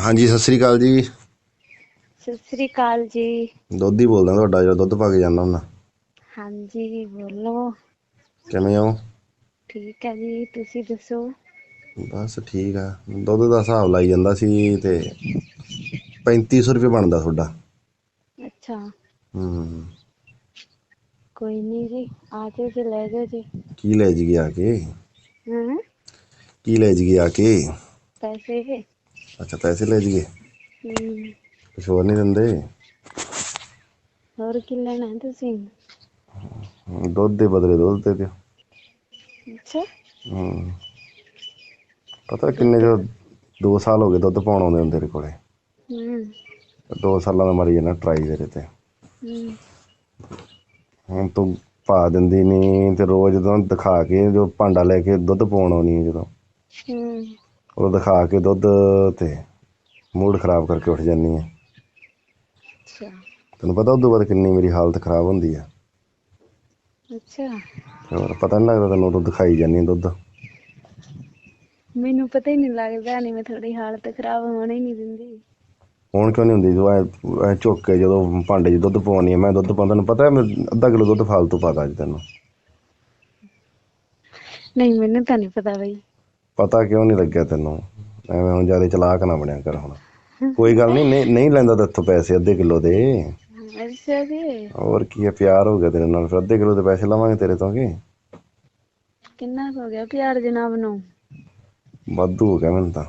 ਹਾਂਜੀ ਸਤਿ ਸ੍ਰੀ ਅਕਾਲ ਜੀ। ਸਤਿ ਸ੍ਰੀ ਅਕਾਲ ਜੀ। ਦੋਧੀ ਬੋਲਦਾ ਤੁਹਾਡਾ ਜਿਹੜਾ ਦੁੱਧ ਪਾ ਕੇ ਜਾਂਦਾ ਹੁੰਦਾ। ਹਾਂਜੀ ਬੋਲੋ। ਕਿਵੇਂ ਹੋ? ਠੀਕ ਹੈ ਜੀ ਤੁਸੀਂ ਦੱਸੋ? ਬਸ ਠੀਕ ਆ। ਦੁੱਧ ਦਾ ਹਿਸਾਬ ਲਾਈ ਜਾਂਦਾ ਸੀ ਤੇ 3500 ਰੁਪਏ ਬਣਦਾ ਤੁਹਾਡਾ। ਅੱਛਾ। ਹੂੰ। ਕੋਈ ਨਹੀਂ ਜੀ ਆ ਕੇ ਫਿਰ ਲੈ ਜਾਓ ਜੀ। ਕੀ ਲੈ ਜੀ ਆ ਕੇ? ਹਾਂ? ਕੀ ਲੈ ਜੀ ਆ ਕੇ? ਪੈਸੇ। ਅੱਛਾ ਪੈਸੇ ਲੈ ਜੀਏ ਹਮ, ਕੁਛ ਹੋਰ ਨਹੀਂ ਦਿੰਦੇ? ਹੋਰ ਕੀ ਲੈਣਾ ਤੁਸੀਂ? ਦੁੱਧ ਦੇ ਬਦਲੇ ਦੁੱਧ ਦੇ ਦਿਓ। ਅੱਛਾ। ਹਮ। ਪਤਾ ਕਿੰਨੇ ਜੋ 2 ਸਾਲ ਹੋ ਗਏ ਦੁੱਧ ਪਾਉਣ ਆਉਂਦੇ ਹੁੰਦੇ ਤੇਰੇ ਕੋਲੇ। ਹਮ 2 ਸਾਲਾਂ ਦਾ ਮਰੀ ਜਾਣਾ ਟਰਾਈ ਤੇਰੇ ਤੇ। ਹਮ ਹੁਣ ਤੂੰ ਪਾ ਦਿੰਦੀ ਨਹੀਂ ਤੇ ਰੋਜ਼ ਜਦੋਂ ਦਿਖਾ ਕੇ ਜੋ ਭਾਂਡਾ ਲੈ ਕੇ ਦੁੱਧ ਪਾਉਣ ਆਉਣੀ ਹੈ ਜਦੋਂ। ਹਮ ਉਹ ਦਿਖਾ ਕੇ ਦੁੱਧ ਤੇ ਮੂਡ ਖਰਾਬ ਕਰਕੇ ਉੱਠ ਜਾਂਦੀ ਹੈ। ਤੈਨੂੰ ਪਤਾ ਉਦੋਂ ਬਾਅਦ ਕਿੰਨੀ ਮੇਰੀ ਹਾਲਤ ਖਰਾਬ ਹੁੰਦੀ ਹੈ ਅੱਛਾ। ਪਤਾ ਨਹੀਂ ਲੱਗਦਾ ਤੈਨੂੰ ਦੁੱਧ ਖਾਈ ਜਾਂਦੀ ਦੁੱਧ। ਮੈਨੂੰ ਪਤਾ ਹੀ ਨਹੀਂ ਲੱਗਦਾ ਨਹੀਂ ਮੈਂ ਥੋੜੀ ਹਾਲਤ ਖਰਾਬ ਹੋਣ ਹੀ ਨਹੀਂ ਦਿੰਦੀ। ਹੁਣ ਕਿਉਂ ਨਹੀਂ ਹੁੰਦੀ? ਤੂੰ ਐ- ਝੁੱਕ ਕੇ ਜਦੋਂ ਭਾਂਡੇ 'ਚ ਦੁੱਧ ਪਵਾਉਣੀ ਹੈ ਮੈਂ ਦੁੱਧ ਪਾਉਂਦਾ ਤੈਨੂੰ ਪਤਾ ਮੈਂ ਅੱਧਾ ਕਿਲੋ ਦੁੱਧ ਫਾਲਤੂ ਪਾਤਾ ਅੱਜ ਤੈਨੂੰ। ਨਹੀਂ ਮੈਨੂੰ ਤਾਂ ਨਹੀਂ ਪਤਾ ਬਈ। ਪਤਾ ਕਿਉਂ ਨਹੀਂ ਲੱਗਿਆ ਤੈਨੂੰ? ਐਵੇਂ ਹੁਣ ਜ਼ਿਆਦਾ ਚਲਾਕ ਨਾ ਬਣਿਆ ਕਰ ਹੁਣ। ਕੋਈ ਗੱਲ ਨਹੀਂ ਨਹੀਂ- ਲੈਂਦਾ ਤੇਥੋਂ ਪੈਸੇ ਅੱਧੇ ਕਿਲੋ ਦੇ। ਹੋਰ ਕੀ ਹੈ ਪਿਆਰ ਹੋ ਗਿਆ ਤੇਰੇ ਨਾਲ। ਫਿਰ ਅੱਧੇ ਕਿਲੋ ਦੇ ਪੈਸੇ ਲਵਾਂਗੇ ਤੇਰੇ ਤੋਂ ਕਿ? ਕਿੰਨਾ ਹੋ ਗਿਆ ਪਿਆਰ ਜਨਾਬ ਨੂੰ? ਵਾਧੂ ਹੋ ਗਿਆ ਮੈਨੂੰ ਤਾਂ।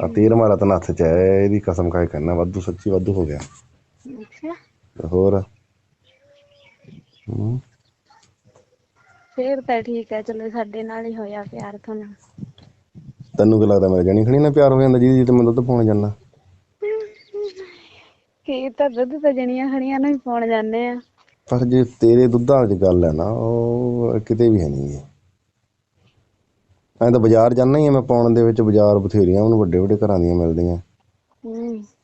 ਆ ਤੀਰ ਮਾਰਾ ਤਾਂ ਹੱਥ ਚ ਹੈ ਇਹਦੀ ਕਸਮ ਖਾਏ ਕਰਨਾ। ਵਾਧੂ ਸੱਚੀ ਵਾਧੂ ਹੋ ਗਿਆ। ਅੱਛਾ। ਹੋਰ? ਫੇਰ ਤਾਂ ਠੀਕ ਹੈ ਚਲੋ ਸਾਡੇ ਨਾਲ ਹੀ ਹੋਇਆ ਪਿਆਰ ਤੁਹਾਨੂੰ। ਤੈਨੂੰ ਕੀ ਲੱਗਦਾ ਮਿਲ ਜਾਣੀ ਖਣੀ ਨਾ ਪਿਆਰ ਹੋ ਜਾਂਦਾ ਜਿਹਦੀ ਜਿਹਦੀ ਤੇ ਮੈਂ ਦੁੱਧ ਪਾਉਣ ਜਾਂਦਾ? ਕੀ ਤਾਂ ਦੁੱਧ ਤਾਂ ਜਣੀਆਂ ਹਣੀਆਂ ਨੂੰ ਹੀ ਪਾਉਣ ਜਾਂਦੇ ਆ। ਪਰ ਜੇ ਤੇਰੇ ਦੁੱਧਾਂ 'ਚ ਗੱਲ ਹੈ ਨਾ ਉਹ ਕਿਤੇ ਵੀ ਹੈ ਨਹੀਂ ਗੀ। ਐਂ ਤਾਂ ਬਾਜ਼ਾਰ ਜਾਣਾ ਹੀ ਮੈਂ ਪਾਉਣ ਦੇ ਵਿੱਚ ਬਾਜ਼ਾਰ ਬਥੇਰੀਆਂ ਉਹਨੂੰ ਵੱਡੇ ਵੱਡੇ ਘਰਾਂ ਦੀਆਂ ਮਿਲਦੀਆਂ।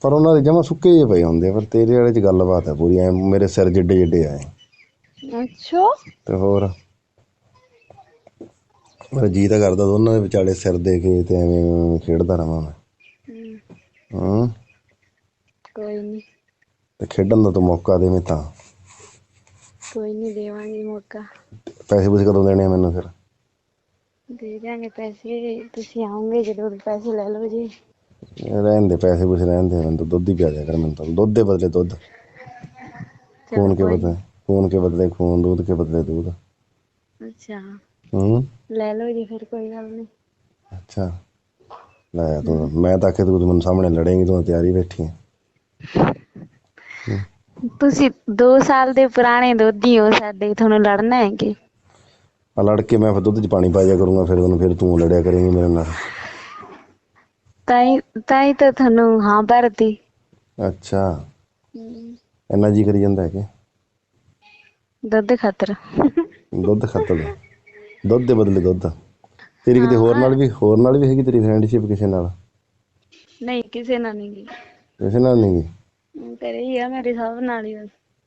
ਪਰ ਉਹਨਾਂ ਦੇ ਜਮਾ ਸੁੱਕੇ ਜਿਹੇ ਪਏ ਹੁੰਦੇ ਆ, ਪਰ ਤੇਰੇ ਵਾਲੇ 'ਚ ਗੱਲਬਾਤ ਹੈ ਪੂਰੀ ਐ ਮੇਰੇ ਸਿਰ ਜਿੱਡੇ ਜਿੱਡੇ ਆਏ। ਅੱਛਾ। ਤੇ ਹੋਰ? ਮੇਰਾ ਜੀ ਤਾਂ ਕਰਦਾ ਦੋਨਾਂ ਦੇ ਵਿਚਾਲੇ ਸਿਰ ਦੇ ਕੇ ਤੇ ਐਵੇਂ ਖੇਡਦਾ ਰਵਾਂ ਮੈਂ। ਹਾਂ। ਕੋਈ ਨਹੀਂ ਤੇ ਖੇਡਣ ਦਾ ਤੂੰ ਮੌਕਾ ਦੇਵੇਂ ਤਾਂ। ਕੋਈ ਨਹੀਂ ਦੇਵਾਂਗੇ ਮੌਕਾ। ਪੈਸੇ ਪੂਸੇ ਕਦੋਂ ਦੇਣੇ ਮੈਨੂੰ ਫਿਰ? ਦੇ ਦਾਂਗੇ ਪੈਸੇ। ਤੁਸੀਂ ਆਉਂਗੇ ਜਦੋਂ ਪੈਸੇ ਲੈ ਲਓ ਜੀ। ਰਹਿਣ ਦੇ ਪੈਸੇ ਪੂਸੇ ਰਹਿਣ ਦੇ ਮੈਨੂੰ ਦੁੱਧ ਹੀ ਪਿਆ ਕਰ ਮੈਨੂੰ ਤਾਂ ਦੁੱਧ ਦੇ ਬਦਲੇ ਦੁੱਧ। ਖੂਨ ਕੇ ਬਦਲੇ? ਖੂਨ ਕੇ ਬਦਲੇ? ਖੂਨ ਦੁੱਧ ਕੇ ਬਦਲੇ ਦੁੱਧ? ਅੱਛਾ। ਲੈ ਲਓ ਜੀ ਫਿਰ ਕੋਈ ਗੱਲ ਨਹੀਂ। ਅੱਛਾ। ਲੈ ਤੂੰ। ਮੈਂ ਤਾਂ ਆਖਿਆ ਤੂੰ ਮੈਨੂੰ ਸਾਹਮਣੇ ਲੜੇਂਗੀ ਤੂੰ ਤਿਆਰੀ ਬੈਠੀ ਹੈ ਤੁਸੀਂ 2 ਸਾਲ ਦੇ ਪੁਰਾਣੇ ਦੋਧੀ ਹੋ ਸਾਡੇ ਤੁਹਾਨੂੰ ਲੜਨਾ ਹੈ ਕਿ? ਆ ਲੜ ਕੇ ਮੈਂ ਫਿਰ ਦੁੱਧ 'ਚ ਪਾਣੀ ਪਾਇਆ ਕਰੂੰਗਾ ਫਿਰ ਉਹਨੂੰ ਫਿਰ ਤੂੰ ਲੜਿਆ ਕਰੇਂਗੀ ਮੇਰੇ ਨਾਲ। ਤਾਈ ਤਾਈ ਤਾਂ ਤੁਹਾਨੂੰ ਹਾਂ ਭਰਦੀ ਅੱਛਾ। ਇੰਨਾ ਜੀ ਕਰੀ ਜਾਂਦਾ ਹੈ ਕਿ? ਦੁੱਧ ਖਾਤਰ। ਦੁੱਧ ਖੱਤਲ ਦੁੱਧ ਦੇ ਬਦਲੇ ਦੁੱਧ। ਤੇਰੀ ਕਿਤੇ ਹੋਰ ਨਾਲ ਵੀ ਹੋਰ ਨਾਲ ਵੀ ਹੈਗੀ ਤੇਰੀ ਫਰੈਂਡਸ਼ਿਪ ਕਿਸੇ ਨਾਲ? ਨਹੀਂ ਕਿਸੇ ਨਾਲ ਨਹੀਂ ਗੀ ਕਿਸੇ ਨਾਲ ਨਹੀਂ ਗੀ ਤੇਰੇ ਹੀ ਆ ਮੇਰੇ ਸਭ ਨਾਲ ਹੀ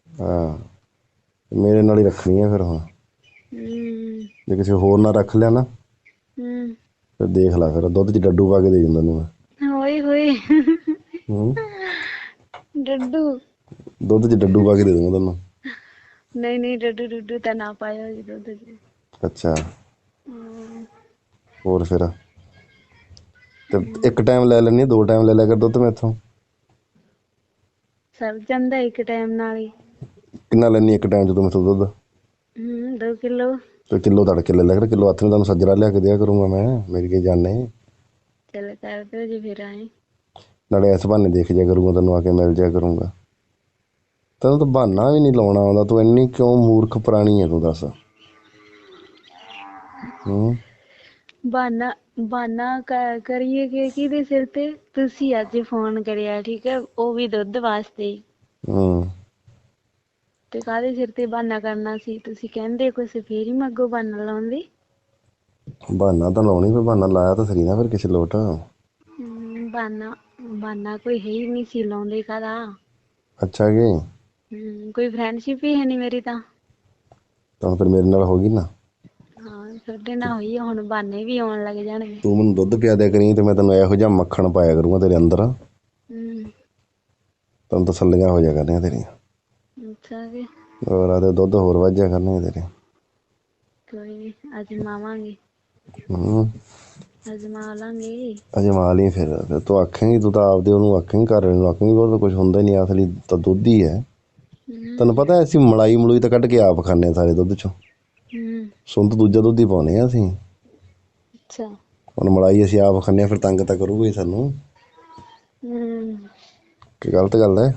ਹਾਂ ਮੇਰੇ ਨਾਲ ਹੀ ਰੱਖਣੀ ਆ ਫਿਰ ਹੁਣ। ਜੇ ਕਿਸੇ ਹੋਰ ਨਾਲ ਰੱਖ ਲਿਆ ਨਾ ਹੂੰ। ਫਿਰ ਦੇਖ ਲੈ ਫਿਰ ਦੁੱਧ 'ਚ ਡੱਡੂ ਪਾ ਕੇ ਦੇ ਦਿੰਦਾ ਨੂੰ ਮੈਂ। ਹੋਏ ਹੋਏ। ਹੂੰ। ਡੱਡੂ। ਦੁੱਧ 'ਚ ਡੱਡੂ ਪਾ ਕੇ ਦੇ ਦੂੰਗਾ ਤੈਨੂੰ। ਨਹੀਂ ਨਹੀਂ ਡੱਡੂ ਡੱਡੂ ਤਾਂ ਨਾ ਪਾਇਆ ਜੀ ਦੁੱਧ 'ਚ। ਅੱਛਾ। ਹੋਰ ਫਿਰ। ਤੇ ਇੱਕ ਟਾਈਮ ਲੈ ਲੈਣੀ ਦੋ ਟਾਈਮ ਲੈ ਲਿਆ ਕਰ ਦੁੱਧ ਮੈਥੋਂ। ਸਰ ਜਾਂਦਾ ਇੱਕ ਟਾਈਮ ਨਾਲ ਹੀ। ਕਿੰਨਾ ਲੈਣੀ ਇੱਕ ਟਾਈਮ ਜਦੋਂ ਮੈਥੋਂ ਦੁੱਧ? ਹੂੰ 2 ਕਿਲੋ। ਤੇ ਕਿਲੋ ਤੜਕੇ ਲੈ ਲਿਆ ਕਰ ਕਿਲੋ ਹੱਥ ਤੁਹਾਨੂੰ ਸੱਜਰਾ ਲਿਆ ਕੇ ਦਿਆ ਕਰੂੰਗਾ ਮੈਂ ਮੇਰੀ ਕੀ ਜਾਨ ਨਹੀਂ। ਕਰ ਦਿਓ ਜੀ ਫਿਰ ਆਏ ਨਾਲੇ ਇਸ ਬਹਾਨੇ ਦੇਖ ਜਾ ਕਰੂੰਗਾ ਤੈਨੂੰ ਆ ਕੇ ਮਿਲ ਜਾ ਕਰੂੰਗਾ। ਤੈਨੂੰ ਤਾਂ ਬਹਾਨਾ ਵੀ ਨਹੀਂ ਲਾਉਣਾ ਆਉਂਦਾ ਤੂੰ ਇੰਨੀ ਕਿਉਂ ਮੂਰਖ ਪ੍ਰਾਣੀ ਹੈ ਤੂੰ ਦੱਸ। ਹਾਂ। ਬਾਨਾ ਬਾਨਾ ਕਰੀਏ ਕਿ ਕਿਹਦੇ ਸਿਰ ਤੇ? ਤੁਸੀਂ ਅੱਜ ਫੋਨ ਕਰਿਆ ਠੀਕ ਹੈ? ਉਹ ਵੀ ਦੁੱਧ ਵਾਸਤੇ ਹਾਂ। ਤੇ ਕਾਹਦੇ ਸਿਰ ਤੇ ਬਾਨਾ ਕਰਨਾ ਸੀ? ਤੁਸੀਂ ਕਹਿੰਦੇ ਕੁਛ ਫੇਰ ਹੀ ਮੱਗੋ ਬਾਨਾ ਲਾਉਂਦੇ? ਬਹਾਨਾ ਤਾਂ ਲਾਉਣੀ ਪਰ ਬਹਾਨਾ ਲਾਇਆ ਤਾਂ ਸਰੀ ਨਾ ਫਿਰ ਕਿਸੇ ਲੋਟ। ਹਮ, ਬਾਨਾ ਬਾਨਾ ਕੋਈ ਹੈ ਹੀ ਨਹੀਂ ਸੀ ਲਾਉਂਦੇ ਕਾਹਦਾ? ਅੱਛਾ ਕਿ? ਕੋਈ ਫਰੈਂਡਸ਼ਿਪ ਹੀ ਹੈ ਨਹੀਂ ਮੇਰੀ ਤਾਂ? ਤਾਂ ਫਿਰ ਮੇਰੇ ਨਾਲ ਹੋ ਗਈ ਨਾ? ਛੋਟੇ ਨਾ ਹੋਈ ਹੁਣ ਬਾਨੇ ਵੀ ਆਉਣ ਲੱਗ ਜਾਣਗੇ। ਤੂੰ ਮੈਨੂੰ ਦੁੱਧ ਪਿਆ ਦਿਆ ਕਰੀ ਤੇ ਮੈਂ ਤੈਨੂੰ ਇਹੋ ਜਿਹਾ ਮੱਖਣ ਪਾਇਆ ਕਰੂੰਗਾ ਤੇਰੇ ਅੰਦਰ। ਹੂੰ। ਤੈਨੂੰ ਤਸੱਲੀਆਂ ਹੋ ਜਾ ਕਰਨੀਆਂ ਤੇਰੀਆਂ। ਅੱਛਾ ਜੀ। ਹੋਰ ਆ ਦੁੱਧ ਹੋਰ ਵੱਧ ਜਾ ਕਰਨੀਆਂ ਤੇਰੀਆਂ ਕੋਈ ਨਹੀਂ ਅਜਮਾਵਾਂਗੇ। ਹੂੰ। ਅਜਮਾ ਲਾਂਗੇ। ਲਈ ਫਿਰ ਫਿਰ ਤੂੰ ਆਖੇਂਗੀ ਤੂੰ ਤਾਂ ਆਪਦੇ ਉਹਨੂੰ ਆਖੇਂਗੀ ਘਰ ਵਾਲੇ ਨੂੰ ਆਖੇਂਗੀ ਉਹ ਤਾਂ ਕੁਝ ਹੁੰਦਾ ਹੀ ਨਹੀਂ ਅਸਲੀ ਤਾਂ ਦੁੱਧ ਹੀ ਹੈ। ਤੈਨੂੰ ਪਤਾ ਅਸੀਂ ਮਲਾਈ ਮਲੂਈ ਤਾਂ ਕੱਢ ਕੇ ਆਪ ਖਾਂਦੇ ਹਾਂ ਸਾਰੇ ਦੁੱਧ ਚੋਂ। ਹਮ ਸੁੰਦ ਦੂਜਾ ਦੁੱਧ ਹੀ ਪਾਉਨੇ ਆ ਅਸੀਂ। ਅੱਛਾ। ਹੁਣ ਮਲਾਈ ਅਸੀਂ ਆਪ ਹਾਂ ਫਿਰ ਤੰਗ ਤਾਂ ਕਰੂਗਾ ਹੀ ਸਾਨੂੰ। ਹਮ ਕੀ ਗਲਤ ਗੱਲ ਹੈ?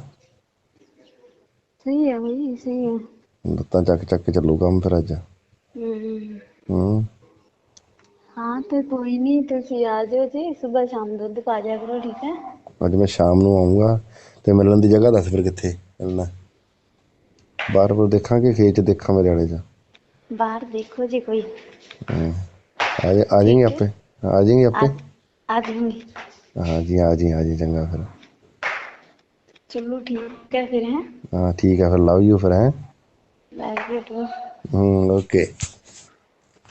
ਸਹੀ ਹੈ ਬਈ ਸਹੀ ਹੈ। ਲੱਤਾਂ ਚੱਕ ਚੱਕ ਕੇ ਚੱਲੂ ਕੰਮ ਫਿਰ ਅੱਜ। ਹੂੰ ਹਾਂ। ਤੇ ਕੋਈ ਨਹੀਂ ਤੁਸੀਂ ਆ ਜਾਓ ਜੀ ਸਵੇਰ ਸ਼ਾਮ ਦੁੱਧ ਪਾ ਜਾ ਕਰੋ ਠੀਕ ਹੈ? ਅੱਜ ਮੈਂ ਸ਼ਾਮ ਨੂੰ ਆਉਂਗਾ ਤੇ ਮਿਲਣ ਦੀ ਜਗ੍ਹਾ ਦੱਸ ਫਿਰ ਕਿੱਥੇ ਮਿਲਣਾ। ਬਾਹਰ ਬੁਰ ਦੇਖਾਂਗੇ ਖੇਤ 'ਚ ਦੇਖਾਂ ਮੇਰੇ ਵਾਲੇ 'ਚ। ਬਾਹਰ ਦੇਖੋ ਜੀ ਕੋਈ ਹੂੰ। ਆ ਜਾ ਆ ਜਾਏਂਗੇ ਆਪੇ ਆ ਜਾਏਂਗੇ ਆ ਆਪੇ ਆ ਜਾਊਂਗੀ ਹਾਂ ਜੀ ਆ ਜੀ ਆ ਜੀ ਚੰਗਾ ਫਿਰ ਚਲੋ ਠੀਕ ਹੈ ਫਿਰ ਹੈ ਹਾਂ ਠੀਕ ਹੈ ਫਿਰ ਲਵ ਯੂ ਫਿਰ ਹੈ ਵੈਰੀ ਗੁੱਡ ਹੂੰ ਓਕੇ